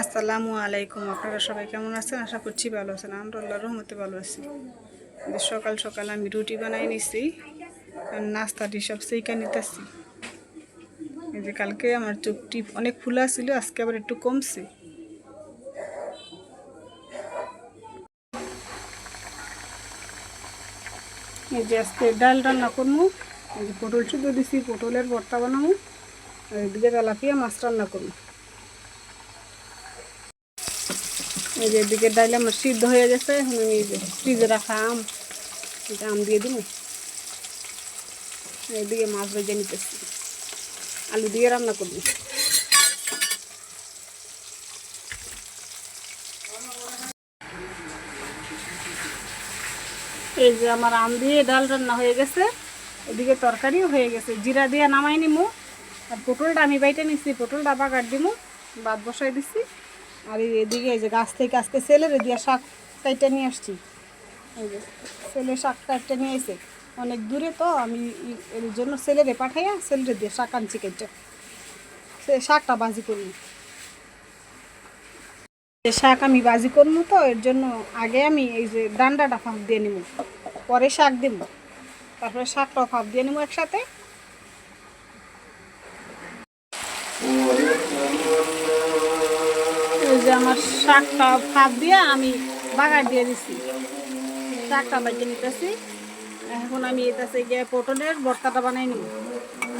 আসসালামু আলাইকুম। আপনারা সবাই কেমন আছেন? আশা করছি ভালো আছেন। আমরা আল্লাহ রহমতে ভালো আছি। সকাল সকাল আমি রুটি বানাই নিছি আর নাস্তাটি সব সেইকা নিতেছি। এই যে কালকে আমার চোখটি অনেক ফুলা ছিল, আজকে আবার একটু কমছে। এই যে আজকে ডাল রান্না করব। এই যে পটল শুদ্ধ দিছি, পটলের ভর্তা বানাবো। আর এদিকে তেলাপিয়া মাছ রান্না করব। এই যে এদিকে ডাল আমার সিদ্ধ হয়ে গেছে, এখন আমি ফ্রিজে রাখা আম এটা আম দিয়ে দিব। এদিকে মাছ ভেজে নিতেছি। আলু দিয়ে রান্না করব। এই যে আমার আম দিয়ে ডাল রান্না হয়ে গেছে। এদিকে তরকারিও হয়ে গেছে। জিরা দিয়ে নামাই নিমু। আর পটলটা আমি বাইটে নিচ্ছি পটলটা বাগার দিমু বাদ বসাই দিচ্ছি আর এদিকে এই যে গাছ থেকে আজকে সেলের দিয়ে শাক কাইটে নিয়ে আসছি। এই যে সেলে শাক কাইটে নিয়ে এসে অনেক দূরে তো আমি এর জন্য সেলেরে পাঠাইয়া সেলেরে দিয়ে শাক আনছি কেটে সে শাকটা বাজি করি শাক আমি বাজি করব তো, এর জন্য আগে আমি এই যে ডান্ডাটা ফাঁপ দিয়ে নিব। পরে শাক দিব। তারপরে শাকটাও ফাঁপ দিয়ে নেব একসাথে। আমার শাকটা ফাঁক দিয়ে আমি বাগার দিয়ে দিছি। শাকটা বাজিয়ে নিতেছি। এখন আমি এটাছে গিয়ে পটলের ভর্তাটা বানাই নিব।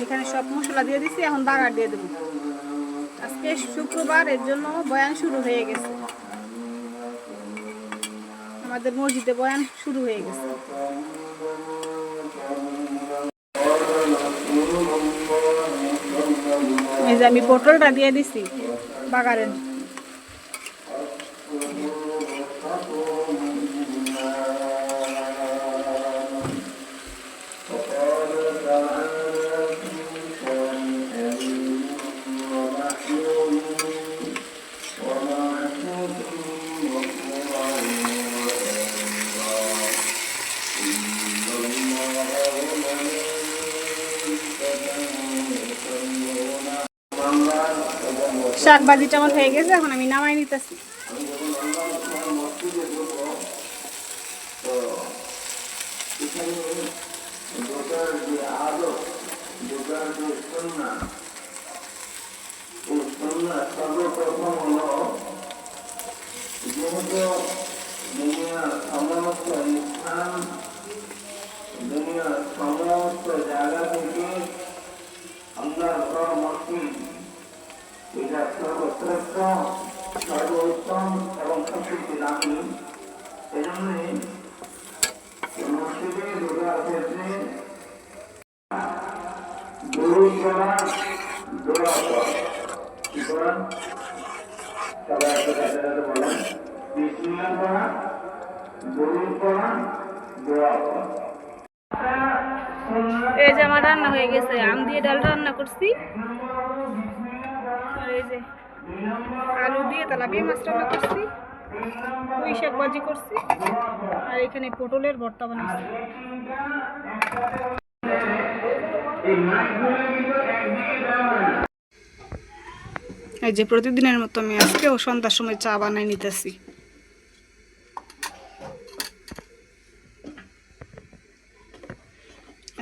এখানে সব মশলা দিয়ে দিছি, এখন বাগার দিয়ে দেবো। আজকে শুক্রবার, এর জন্য বয়ান শুরু হয়ে গেছে। আমাদের মসজিদে বয়ান শুরু হয়ে গেছে। আমি পটলটা দিয়ে দিছি বাগারের। শাক ভাজিটা আমার হয়ে গেছে এখন আমি নামাই নিতেছি। সর্বপ্রথম হলো যেহেতু দুনিয়ার সমস্ত স্থান দুনিয়ার সমস্ত জায়গা থেকে আল্লাহর ঘর মসজিদ এটা সর্বশ্রেষ্ঠ সর্বোত্তম এবং সবচেয়ে দামি এজন্যই মসজিদে দোকার ক্ষেত্রে দূর করা দোয়া করা কি করা সবাই একটা কাছে কাছে বলেন বিসমিল্লাহ করা দরুদ করা দোয়া করা এই যে আমার রান্না হয়ে গেছে। আম দিয়ে ডাল রান্না করছি। আর এই যে আলু দিয়ে তেলাপিয়া মাছ রান্না করছি। পুঁই শাক করছি। আর এখানে পটলের ভর্তা বানাইছি। এই যে প্রতিদিনের মতো আমি আজকেও সন্ধ্যার সময় চা বানাই নিতেছি।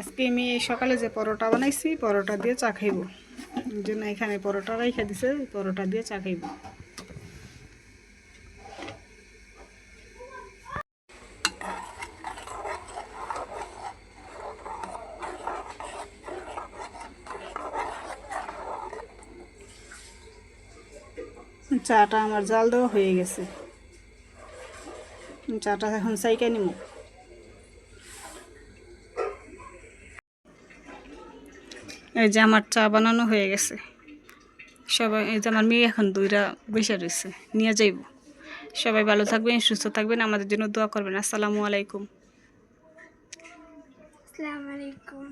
আজকে আমি এই সকালে যে পরোটা বানাইছি, পরোটা দিয়ে চা খাইব। জন্য এখানে পরোটা রাইখা দিছে, পরোটা দিয়ে চা খাইব। চাটা আমার জাল দেওয়া হয়ে গেছে। চাটা এখন সাইকা নিব এই যে আমার চা বানানো হয়ে গেছে। সবাই, এই যে আমার মেয়ে এখন দুইটা বসে রয়েছে, নিয়ে যাইব। সবাই ভালো থাকবেন, সুস্থ থাকবেন, আমাদের জন্য দোয়া করবেন। আসসালামু আলাইকুম। আসসালামু আলাইকুম।